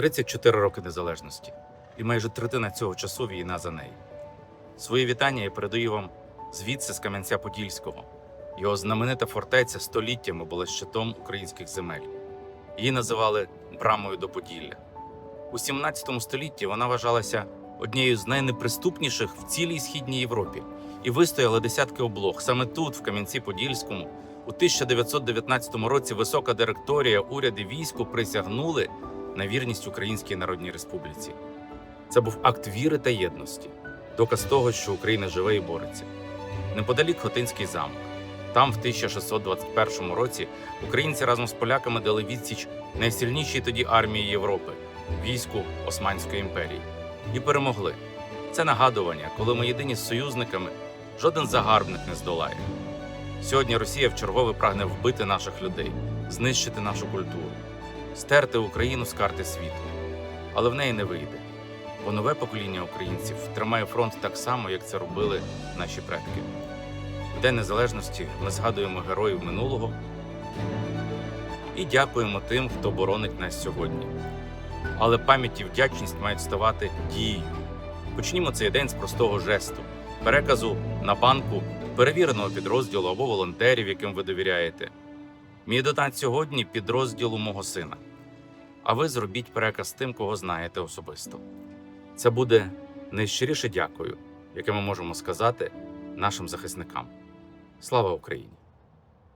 34 роки незалежності, і майже третина цього часу війна за неї. Свої вітання я передаю вам звідси з Кам'янця-Подільського. Його знаменита фортеця століттями була щитом українських земель. Її називали брамою до Поділля. У 17 столітті вона вважалася однією з найнеприступніших в цілій східній Європі і вистояла десятки облог. Саме тут, в Кам'янці-Подільському, у 1919 році висока директорія уряди війську присягнули на вірність Українській Народній Республіці. Це був акт віри та єдності, доказ того, що Україна живе і бореться. Неподалік Хотинський замок. Там, в 1621 році, українці разом з поляками дали відсіч найсильнішій тоді армії Європи війську Османської імперії і перемогли. Це нагадування, коли ми єдині з союзниками, жоден загарбник не здолає. Сьогодні Росія вчергове прагне вбити наших людей, знищити нашу культуру, стерти Україну з карти світу. Але в неї не вийде, бо нове покоління українців тримає фронт так само, як це робили наші предки. В День Незалежності ми згадуємо героїв минулого і дякуємо тим, хто боронить нас сьогодні. Але пам'ять і вдячність мають ставати дією. Почнімо цей день з простого жесту, переказу на банку перевіреного підрозділу або волонтерів, яким ви довіряєте. Мій донат сьогодні підрозділу мого сина. А ви зробіть переказ тим, кого знаєте особисто. Це буде найщиріше дякую, яке ми можемо сказати нашим захисникам. Слава Україні!